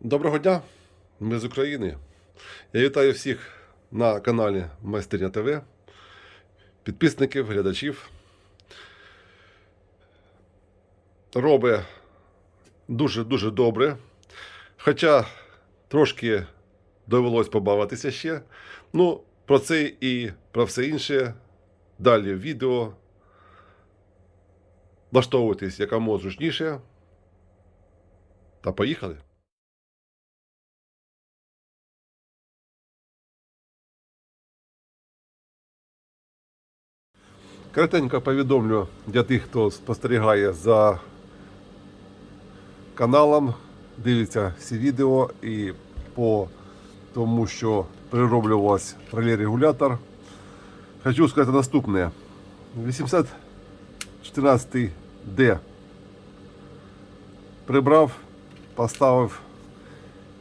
Доброго дня, ми з України. Я вітаю всіх на каналі Майстерня ТВ, підписників, глядачів. Робить дуже-дуже добре. Хоча трошки довелось побавитися ще. Ну, про це і про все інше далі відео. Влаштовуйтесь якомога зручніше. Та поїхали. Коротенько повідомлю для тих, хто спостерігає за каналом, дивиться всі відео і по тому, що перероблювався реле-регулятор. Хочу сказати наступне. 814D прибрав, поставив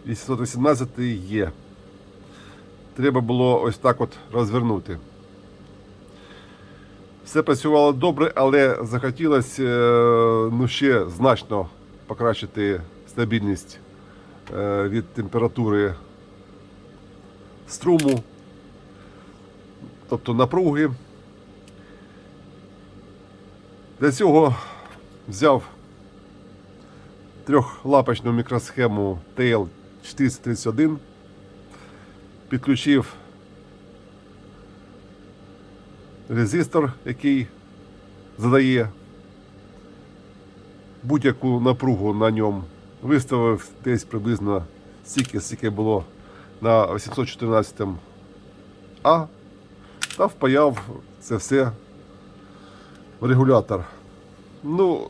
818 є. Треба було ось так от розвернути. Все працювало добре, але захотілося е, ну, ще значно покращити стабільність е, від температури струму, тобто напруги. Для цього взяв трьохлапочну мікросхему TL431, підключив резистор, який задає будь-яку напругу на ньому. Виставив десь приблизно стільки, скільки було на 814 А та впаяв це все в регулятор. Ну,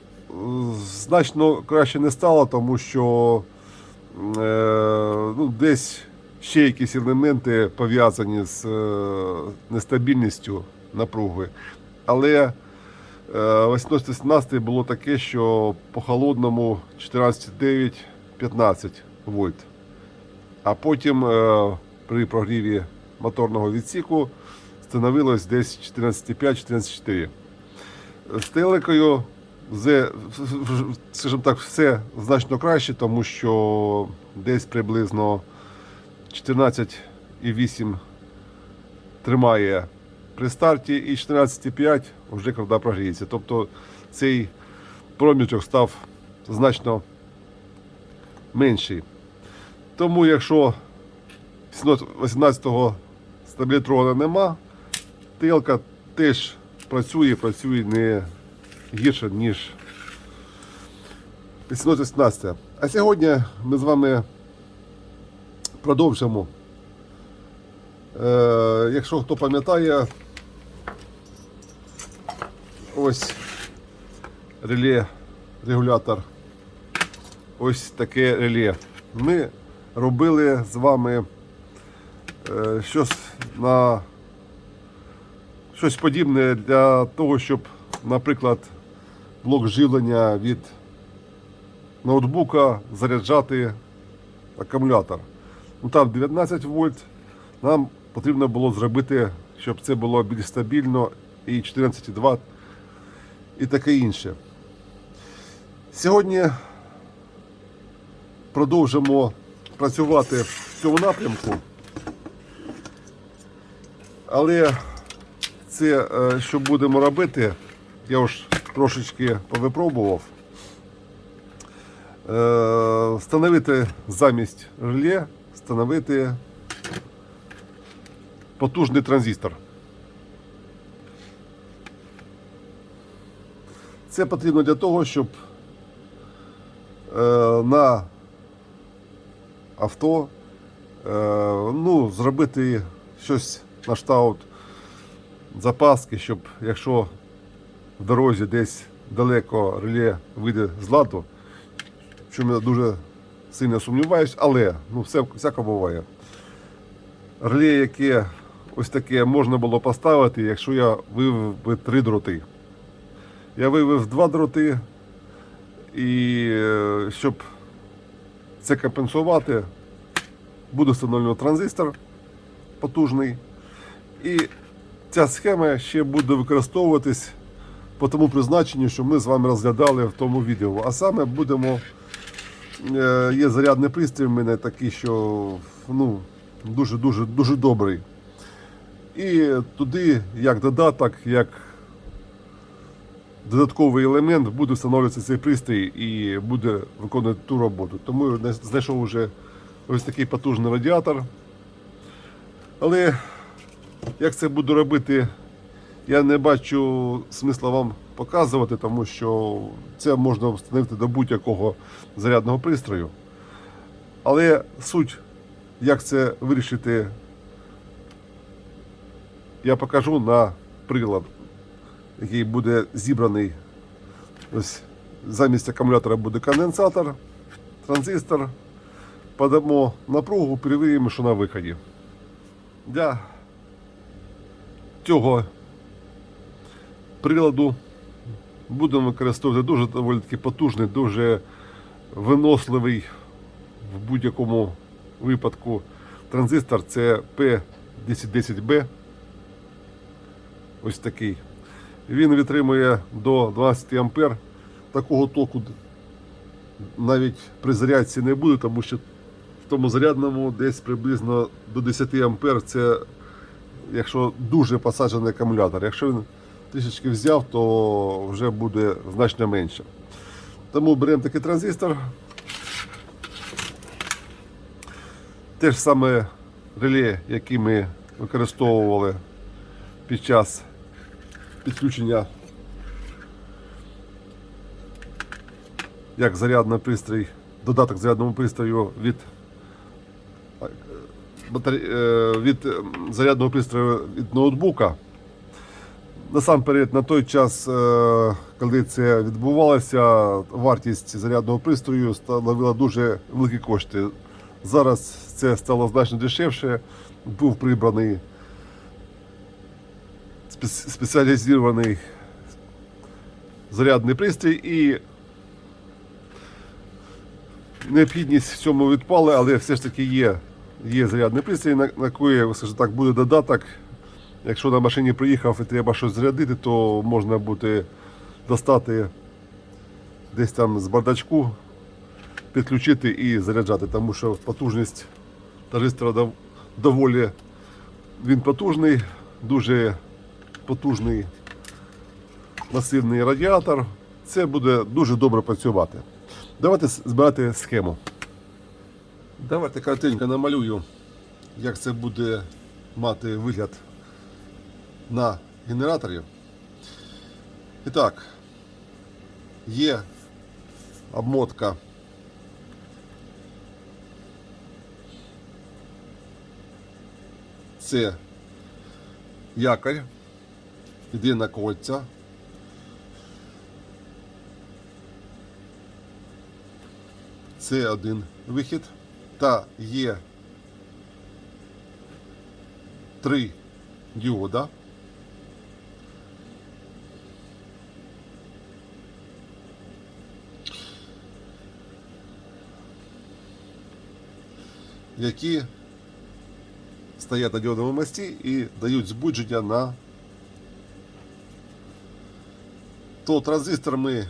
значно краще не стало, тому що е, ну, десь ще якісь елементи пов'язані з е, нестабільністю напруги. Але е, 18 було таке, що по холодному 14,9 15 вольт. А потім е, при прогріві моторного відсіку становилось десь 14,5-14,4. З телекою, скажімо так, все значно краще, тому що десь приблизно 14,8 тримає при старті і 14,5 вже коли прогріється. Тобто цей проміжок став значно менший. Тому якщо 18-го стабілітрона нема, телка теж працює, працює не гірше, ніж 18. А сьогодні ми з вами продовжимо. Е, якщо хто пам'ятає, ось реле, регулятор. Ось таке реле. Ми робили з вами е, щось на щось подібне для того, щоб, наприклад, блок живлення від ноутбука заряджати акумулятор. Ну, там 19 вольт. Нам потрібно було зробити, щоб це було більш стабільно і 14,2 і таке інше. Сьогодні продовжимо працювати в цьому напрямку. Але це, е, що будемо робити, я ж трошечки повипробував. Е, Встановити замість реле, встановити потужний транзистор. Це потрібно для того, щоб е, на авто е, ну, зробити щось на штаут запаски, щоб якщо в дорозі десь далеко реле вийде з ладу, чому я дуже сильно сумніваюсь, але ну, все всяко буває. Реле, яке ось таке можна було поставити, якщо я вивів би три дроти. Я вивів два дроти, і е, щоб це компенсувати, буде встановлено транзистор потужний. І ця схема ще буде використовуватись по тому призначенню, що ми з вами розглядали в тому відео. А саме будемо е, є зарядний пристрій в мене такий, що ну, дуже дуже дуже добрий. І туди, як додаток, як додатковий елемент буде встановлюватися цей пристрій і буде виконувати ту роботу. Тому я знайшов вже ось такий потужний радіатор. Але як це буду робити, я не бачу смисла вам показувати, тому що це можна встановити до будь-якого зарядного пристрою. Але суть, як це вирішити, я покажу на прилад, який буде зібраний. Ось замість акумулятора буде конденсатор, транзистор. Подамо напругу, перевіримо, що на виході. Для цього приладу будемо використовувати дуже доволі таки потужний, дуже виносливий в будь-якому випадку транзистор. Це P1010B. Ось такий. Він витримує до 12 ампер. Такого току навіть при зарядці не буде, тому що в тому зарядному десь приблизно до 10 ампер це якщо дуже посаджений акумулятор. Якщо він трішечки взяв, то вже буде значно менше. Тому беремо такий транзистор. Те ж саме реле, яке ми використовували під час підключення як зарядний пристрій, додаток зарядному пристрою від е, е, від е, зарядного пристрою від ноутбука. Насамперед, на той час, коли це відбувалося, вартість зарядного пристрою становила дуже великі кошти. Зараз це стало значно дешевше. Був прибраний спеціалізований зарядний пристрій і необхідність в цьому відпали, але все ж таки є, є зарядний пристрій, на, на який, скажімо так, буде додаток. Якщо на машині приїхав і треба щось зарядити, то можна буде достати десь там з бардачку, підключити і заряджати, тому що потужність транзистора дов- доволі він потужний, дуже потужний масивний радіатор. Це буде дуже добре працювати. Давайте збирати схему. Давайте коротенько намалюю, як це буде мати вигляд на генераторі. І так, є обмотка. Це якорь, йде на кольця. Це один вихід. Та є три діода. які стоять на діодовому мості і дають збудження на то транзистор ми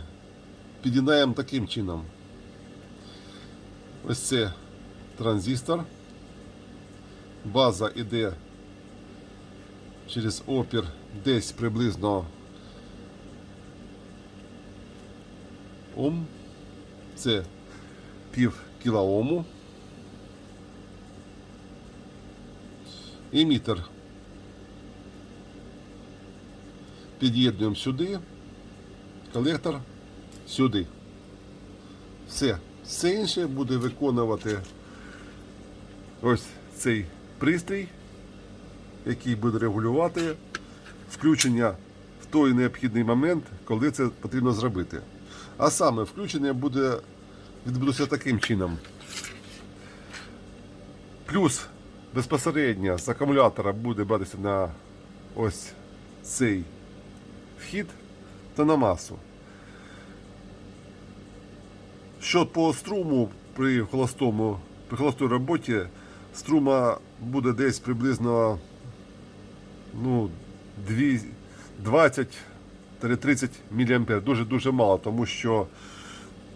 під'єднаємо таким чином. Ось це транзистор. База йде через опір десь приблизно Ом. Це пів кілоому. Емітер під'єднуємо сюди, колектор сюди. Все. Все інше буде виконувати ось цей пристрій, який буде регулювати включення в той необхідний момент, коли це потрібно зробити. А саме включення буде відбудеться таким чином. Плюс безпосередньо з акумулятора буде братися на ось цей вхід та на масу. Що по струму при холостому, при холостій роботі струма буде десь приблизно ну, 20-30 мА. Дуже дуже мало, тому що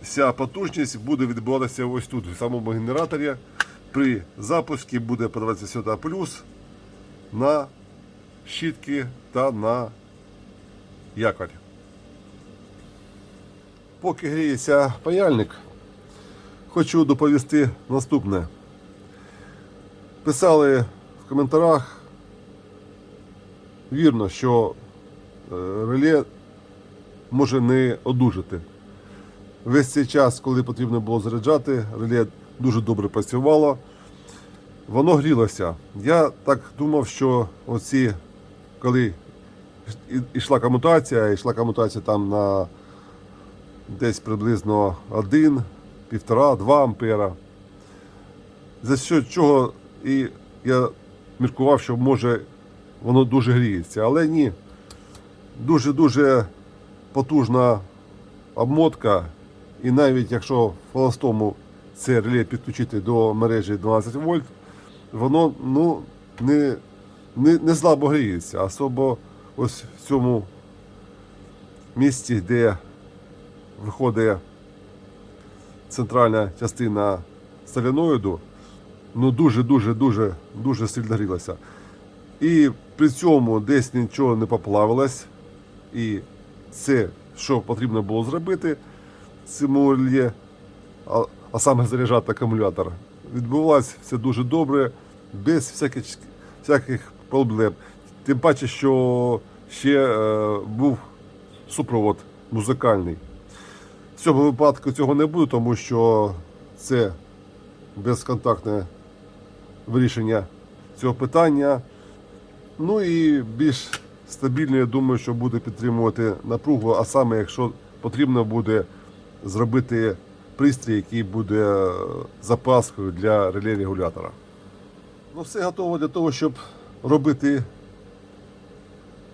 вся потужність буде відбуватися ось тут, в самому генераторі. При запуску буде подаватися сюди плюс на щітки та на якорь. Поки гріється паяльник, хочу доповісти наступне. Писали в коментарях, вірно, що е, реле може не одужати. Весь цей час, коли потрібно було заряджати, реле дуже добре працювало. Воно грілося. Я так думав, що оці, коли йшла комутація, йшла комутація там на десь приблизно 1, 1,5, 2 ампера. За що чого і я міркував, що може воно дуже гріється. Але ні. Дуже-дуже потужна обмотка. І навіть якщо в холостому це реле підключити до мережі 12 вольт, воно ну, не, не, не слабо гріється. Особо ось в цьому місці, де виходить центральна частина соляноїду, ну дуже-дуже дуже дуже сильно грілася. І при цьому десь нічого не поплавилось. І це, що потрібно було зробити цьому рельє, а, а саме заряджати акумулятор, відбувалося все дуже добре, без всяких, всяких проблем. Тим паче, що ще е, був супровод музикальний. В цьому випадку цього не буде, тому що це безконтактне вирішення цього питання. Ну і більш стабільно, я думаю, що буде підтримувати напругу, а саме якщо потрібно буде зробити пристрій, який буде е, запаскою для реле регулятора. Ну, все готово для того, щоб робити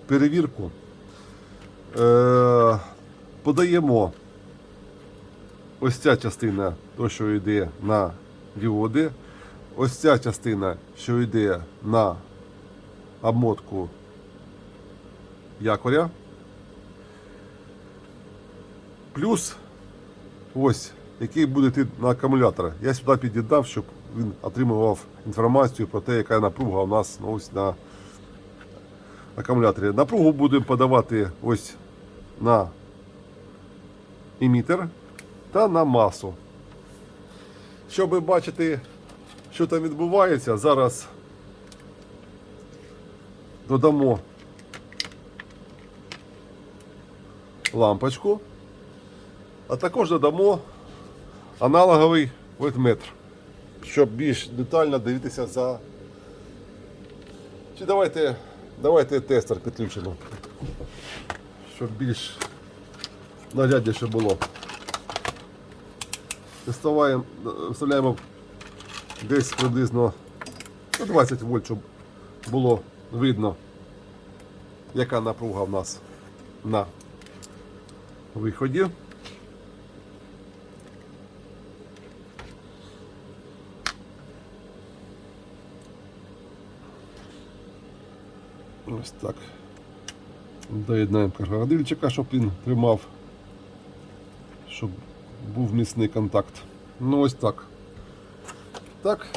перевірку. Е, подаємо ось ця частина, то, що йде на діоди, ось ця частина, що йде на обмотку якоря. Плюс ось, який буде йти на акумулятор. Я сюди під'єднав, щоб він отримував інформацію про те, яка напруга у нас ну, ось на акумуляторі. Напругу будемо подавати ось на емітер та на масу. Щоб бачити, що там відбувається, зараз додамо лампочку, а також додамо аналоговий вольтметр, щоб більш детально дивитися за. Чи давайте, давайте тестер підключимо, щоб більш наглядніше було. Вставаємо, вставляємо десь приблизно ну, 20 вольт, щоб було видно, яка напруга в нас на виході. Ось так. Доєднаємо крокодильчика, щоб він тримав, щоб був міцний контакт. Ну ось так. Так.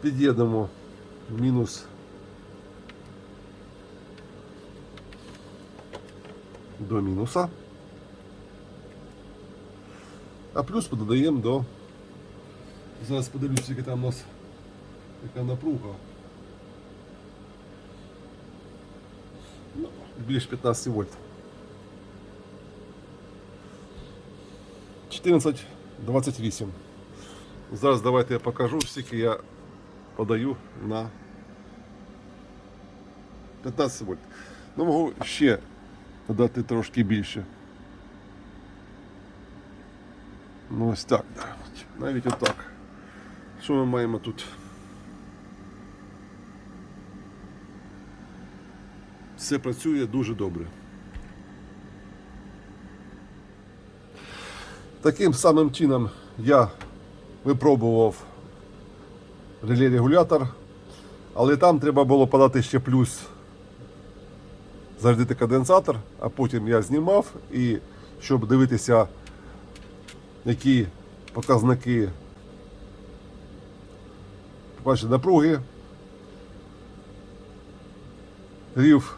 Під'їдемо мінус до мінуса. А плюс додаємо до. Зараз подивлюсь, яка там у нас яка напруга. Ну, більш 15 вольт. 14,28. Зараз давайте я покажу, скільки я подаю на 15 вольт. Ну, можу ще додати трошки більше. Ну ось так, навіть, отак. Що ми маємо тут? Все працює дуже добре. Таким самим чином я випробував реле-регулятор, але там треба було подати ще плюс зарядити конденсатор, а потім я знімав і щоб дивитися, які показники по-перше, напруги, рів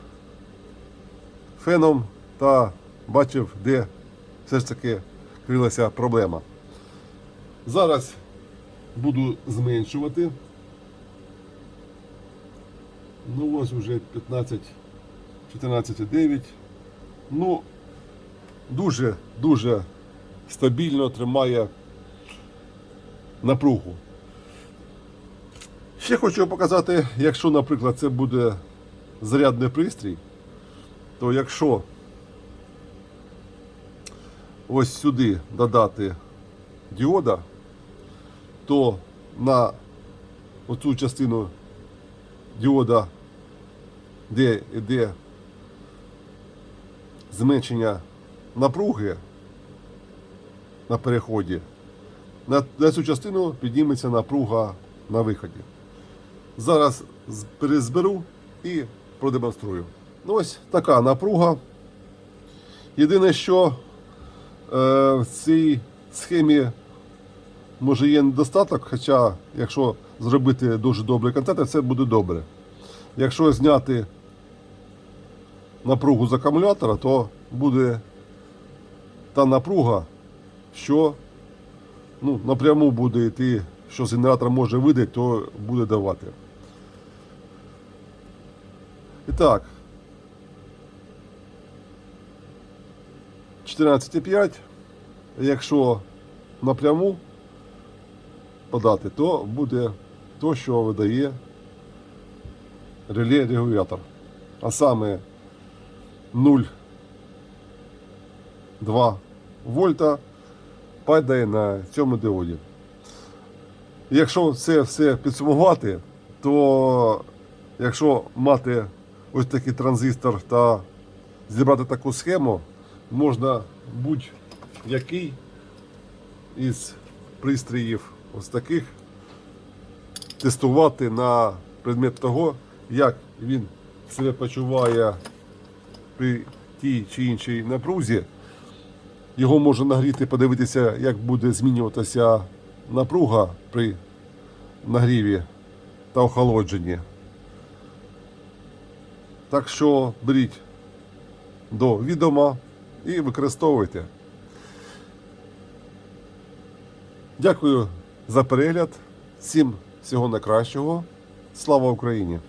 феном та бачив, де все ж таки крилася проблема. Зараз буду зменшувати. Ну ось вже 15, 14,9. Ну, дуже, дуже стабільно тримає напругу. Ще хочу показати, якщо, наприклад, це буде зарядний пристрій, то якщо ось сюди додати діода, то на оцю частину діода, де йде зменшення напруги на переході, на, цю частину підніметься напруга на виході. Зараз перезберу і продемонструю. Ну, ось така напруга. Єдине, що в цій схемі може є недостаток, хоча якщо зробити дуже добрий контент, це буде добре. Якщо зняти напругу з акумулятора, то буде та напруга, що ну, напряму буде йти, що з генератора може видати, то буде давати. І так. 14,5. Якщо напряму подати, то буде то, що видає реле регулятор. А саме 0,2 вольта падає на цьому діоді. Якщо це все підсумувати, то якщо мати ось такий транзистор та зібрати таку схему, можна будь-який із пристроїв ось таких тестувати на предмет того, як він себе почуває при тій чи іншій напрузі. Його можна нагріти, подивитися, як буде змінюватися напруга при нагріві та охолодженні. Так що беріть до відома і використовуйте. Дякую за перегляд. Всім всього найкращого. Слава Україні!